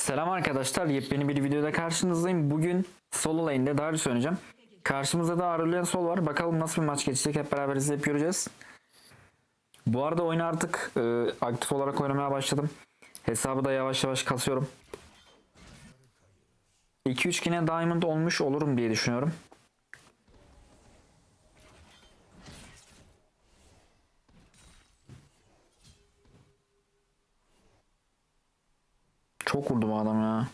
Selam arkadaşlar, yepyeni bir videoda karşınızdayım. Bugün solo lane'de Darius oynayacağım. Karşımızda da Aurelion Sol var. Bakalım nasıl bir maç geçecek hep beraber izleyip göreceğiz. Bu arada oyunu artık e, aktif olarak oynamaya başladım. Hesabı da yavaş yavaş kasıyorum. 2-3 yine Diamond olmuş olurum diye düşünüyorum. Çok vurdu bu adam ya.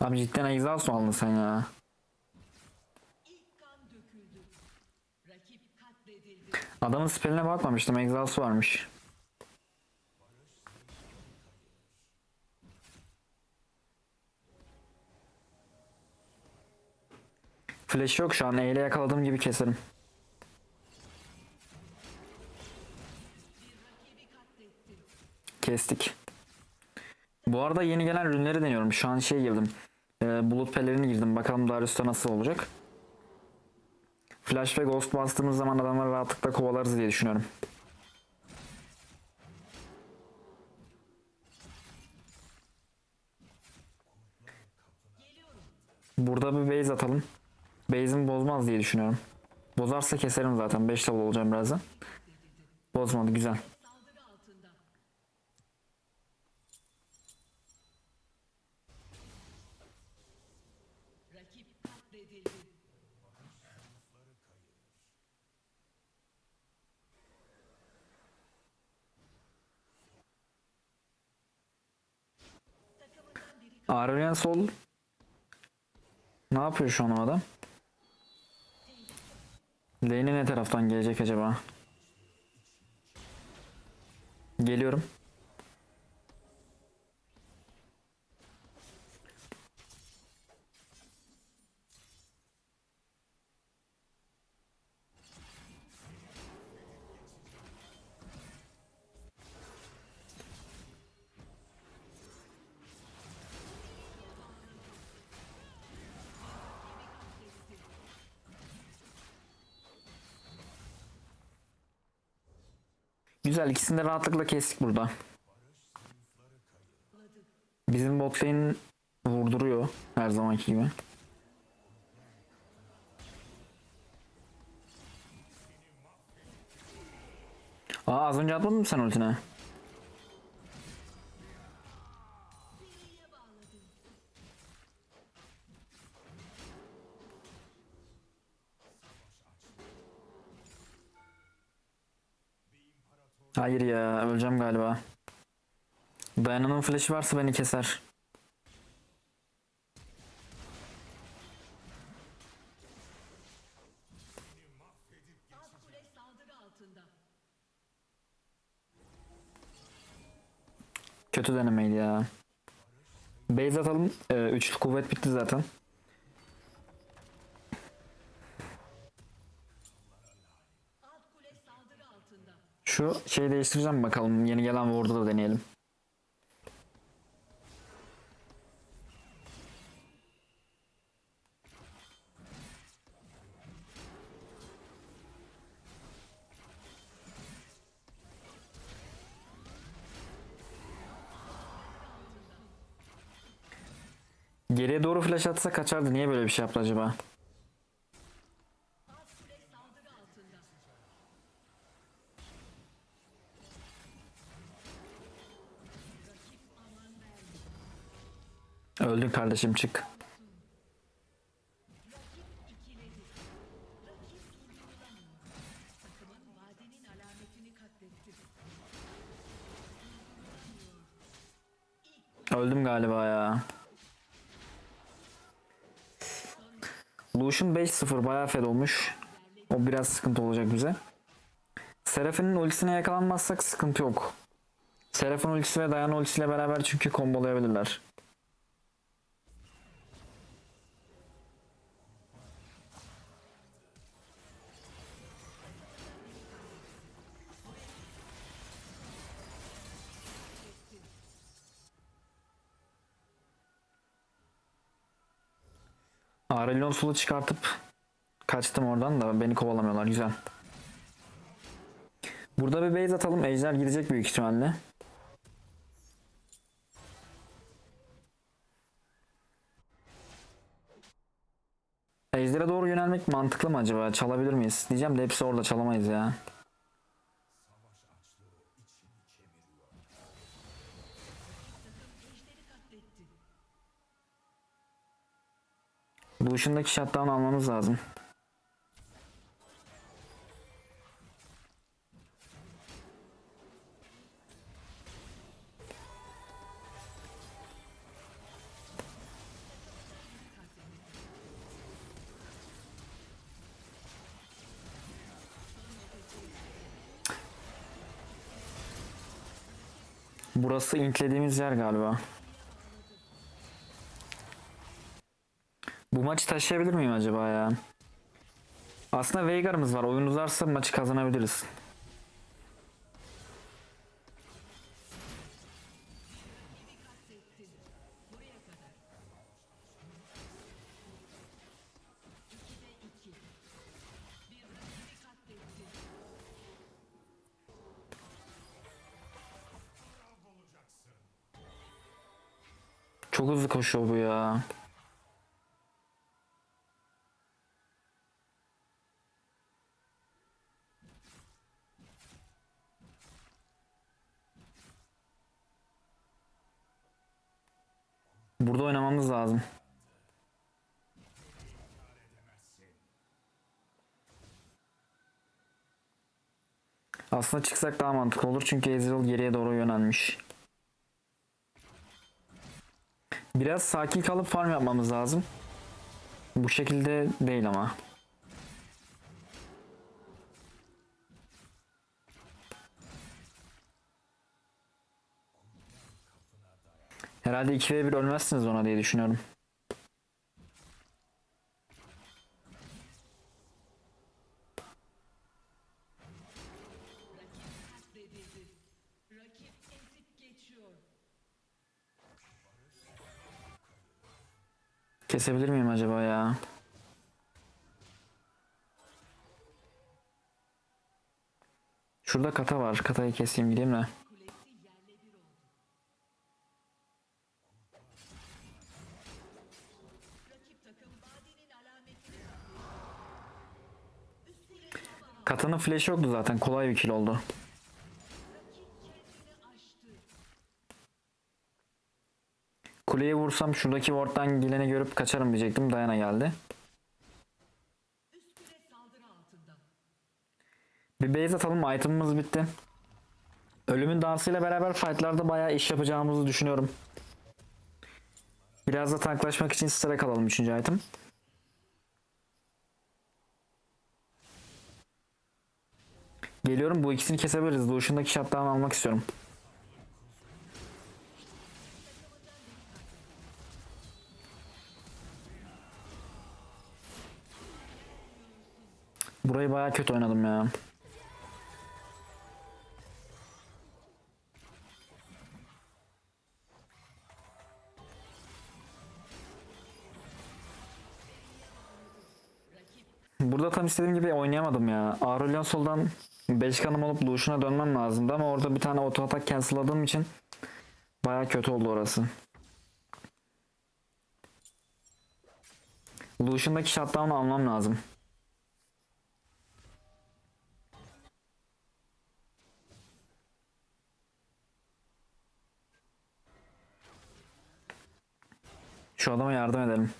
Abi cidden egzoz mu aldın sen ya? Adamın speline bakmamıştım. Egzoz varmış. Flash yok şu an. E ile yakaladığım gibi keserim. Kestik. Bu arada yeni gelen ürünleri deniyorum. Şu an şey girdim. E, bulut pelerini girdim. Bakalım Darius'ta nasıl olacak. Flash ve Ghost bastığımız zaman adamları rahatlıkla kovalarız diye düşünüyorum. Burada bir base atalım. Base'imi bozmaz diye düşünüyorum. Bozarsa keserim zaten. 5 level olacağım birazdan. Bozmadı güzel. Aurelion Sol ne yapıyor şu an adam? Lane'e ne taraftan gelecek acaba? Geliyorum. Güzel ikisini de rahatlıkla kestik burada. Bizim bot vurduruyor her zamanki gibi. Aa az önce atmadın mı sen ultine? Hayır ya öleceğim galiba. Dayana'nın flash'i varsa beni keser. Kötü denemeydi ya. Base atalım. Ee, üçlü kuvvet bitti zaten. Şu şeyi değiştireceğim bakalım. Yeni gelen ward'u da deneyelim. Geriye doğru flash atsa kaçardı. Niye böyle bir şey yaptı acaba? Öldün kardeşim çık. Öldüm galiba ya. Lucian 5-0 bayağı fed olmuş. O biraz sıkıntı olacak bize. Seraphinin ultisine yakalanmazsak sıkıntı yok. Seraph'in ultisi ve Diana ultisiyle beraber çünkü kombolayabilirler. Aurelion Sol'u çıkartıp kaçtım oradan da beni kovalamıyorlar. Güzel. Burada bir base atalım. Ejder gidecek büyük ihtimalle. Ejder'e doğru yönelmek mantıklı mı acaba? Çalabilir miyiz? Diyeceğim de hepsi orada çalamayız ya. Bu ışındaki shutdown almamız lazım. Burası intlediğimiz yer galiba. Bu maçı taşıyabilir miyim acaba ya? Aslında Veigar'ımız var. Oyun uzarsa maçı kazanabiliriz. Çok hızlı koşuyor bu ya. Oynamamız lazım. Aslında çıksak daha mantıklı olur çünkü Ezreal geriye doğru yönelmiş. Biraz sakin kalıp farm yapmamız lazım. Bu şekilde değil ama. Herhalde 2v1 ölmezsiniz ona diye düşünüyorum. Kesebilir miyim acaba ya? Şurada kata var. Katayı keseyim gideyim de. Katanın flash'i yoktu zaten. Kolay bir kill oldu. Kuleye vursam şuradaki ward'dan geleni görüp kaçarım diyecektim. Dayana geldi. Bir base atalım. Item'ımız bitti. Ölümün dansıyla beraber fightlarda bayağı iş yapacağımızı düşünüyorum. Biraz da tanklaşmak için stack alalım 3. item. Geliyorum bu ikisini kesebiliriz. Lucian'daki shutdown almak istiyorum. Burayı bayağı kötü oynadım ya. Burada tam istediğim gibi oynayamadım ya. Aurelion soldan 5 kanım olup Lucian'a dönmem lazımdı ama orada bir tane auto atak cancelladığım için baya kötü oldu orası. Lucian'daki shutdown'u almam lazım. Şu adama yardım edelim.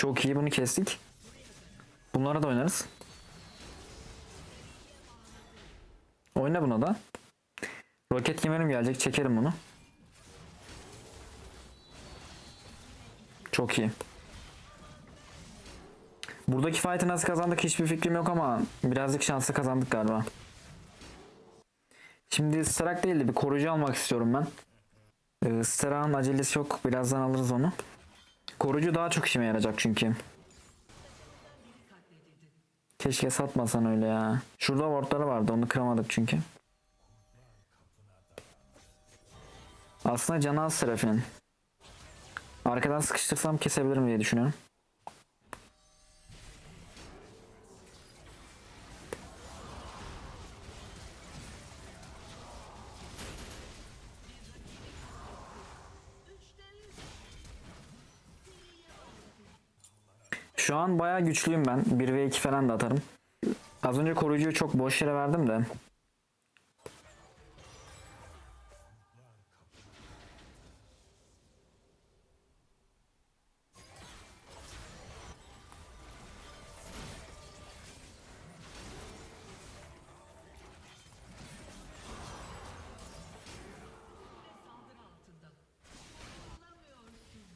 Çok iyi bunu kestik. Bunlara da oynarız. Oyna buna da. Roket kemerim gelecek. Çekerim bunu. Çok iyi. Buradaki fight'ı nasıl kazandık hiçbir fikrim yok ama birazcık şanslı kazandık galiba. Şimdi Starak değil de bir koruyucu almak istiyorum ben. Ee, Starak'ın acelesi yok. Birazdan alırız onu. Koruyucu daha çok işime yarayacak çünkü. Keşke satmasan öyle ya. Şurada wardları vardı onu kıramadık çünkü. Aslında canı az Seraphinin. Arkadan sıkıştırsam kesebilirim diye düşünüyorum. Şu an bayağı güçlüyüm ben. 1 ve 2 falan da atarım. Az önce koruyucuyu çok boş yere verdim de.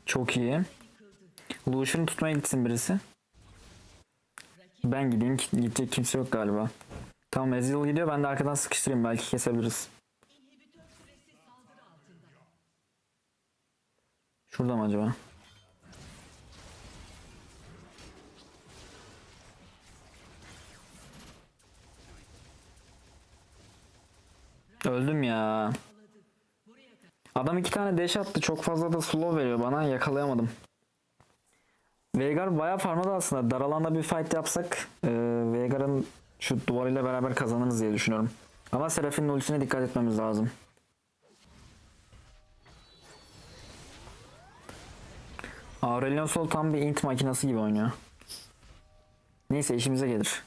Çok iyi. Lucian'ı tutmaya gitsin birisi. Ben gideyim. Gidecek kimse yok galiba. Tamam Ezreal gidiyor. Ben de arkadan sıkıştırayım. Belki kesebiliriz. Şurada mı acaba? Öldüm ya. Adam iki tane dash attı. Çok fazla da slow veriyor bana. Yakalayamadım. Veigar bayağı farmladı aslında. Dar alanda bir fight yapsak e, Veigar'ın şu duvarıyla beraber kazanırız diye düşünüyorum. Ama Seraphinin ultisine dikkat etmemiz lazım. Aurelion Sol tam bir int makinesi gibi oynuyor. Neyse işimize gelir.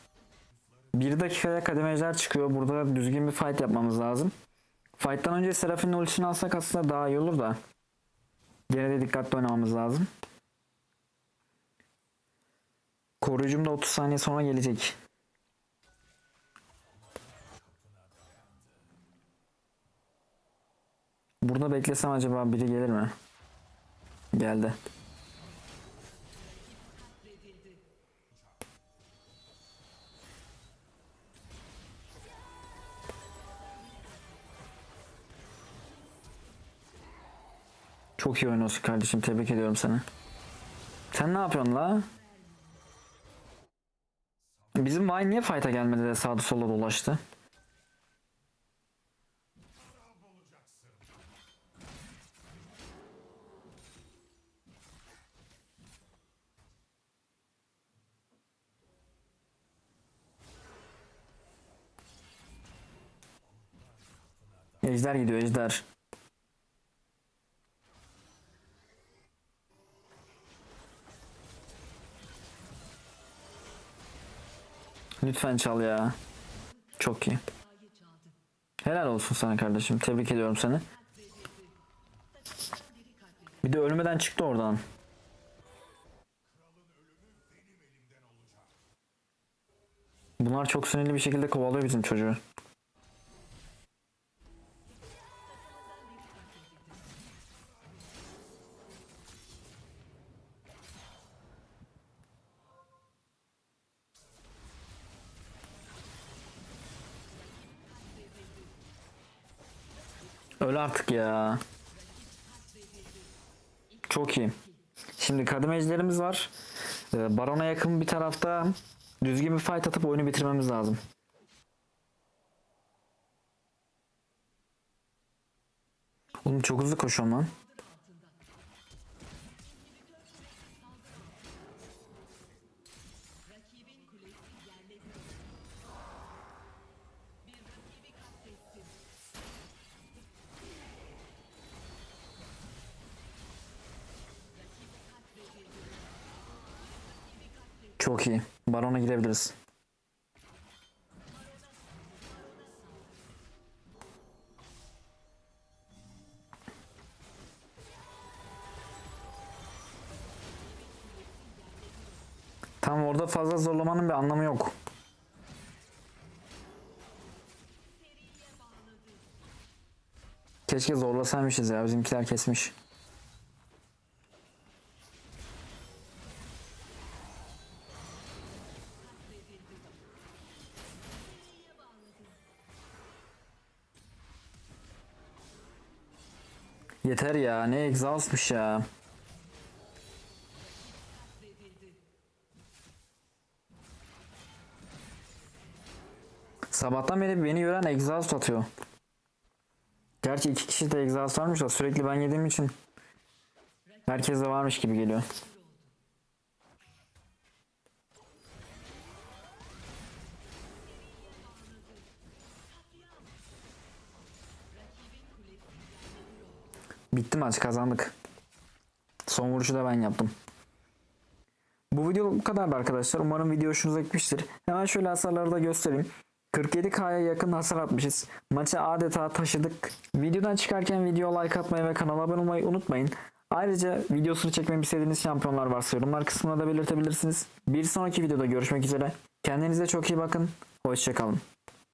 Bir dakikaya kademeciler çıkıyor. Burada düzgün bir fight yapmamız lazım. Fight'tan önce Seraphinin ultisini alsak aslında daha iyi olur da. Gene de dikkatli oynamamız lazım. Koruyucum da 30 saniye sonra gelecek. Burada beklesem acaba biri gelir mi? Geldi. Çok iyi oynuyorsun kardeşim. Tebrik ediyorum seni. Sen ne yapıyorsun la? Bizim Vay niye fight'a gelmedi de sağda sola dolaştı? Ejder gidiyor ejder. Lütfen çal ya. Çok iyi. Helal olsun sana kardeşim. Tebrik ediyorum seni. Bir de ölmeden çıktı oradan. Bunlar çok sinirli bir şekilde kovalıyor bizim çocuğu. Artık ya. Çok iyi. Şimdi kademecilerimiz var. Ee, Baron'a yakın bir tarafta düzgün bir fight atıp oyunu bitirmemiz lazım. Oğlum çok hızlı koşuyorum lan. Çok iyi. Baron'a girebiliriz. Tam orada fazla zorlamanın bir anlamı yok. Keşke zorlasaymışız ya bizimkiler kesmiş. Yeter ya ne egzalsmış ya. Sabahtan beri beni gören egzoz atıyor. Gerçi iki kişi de egzoz varmış da sürekli ben yediğim için herkes de varmış gibi geliyor. Bitti maç kazandık. Son vuruşu da ben yaptım. Bu video bu kadardı arkadaşlar. Umarım video hoşunuza gitmiştir. Hemen şöyle hasarları da göstereyim. 47K'ya yakın hasar atmışız. Maçı adeta taşıdık. Videodan çıkarken video like atmayı ve kanala abone olmayı unutmayın. Ayrıca videosunu çekmemi istediğiniz şampiyonlar varsa yorumlar kısmına da belirtebilirsiniz. Bir sonraki videoda görüşmek üzere. Kendinize çok iyi bakın. Hoşçakalın.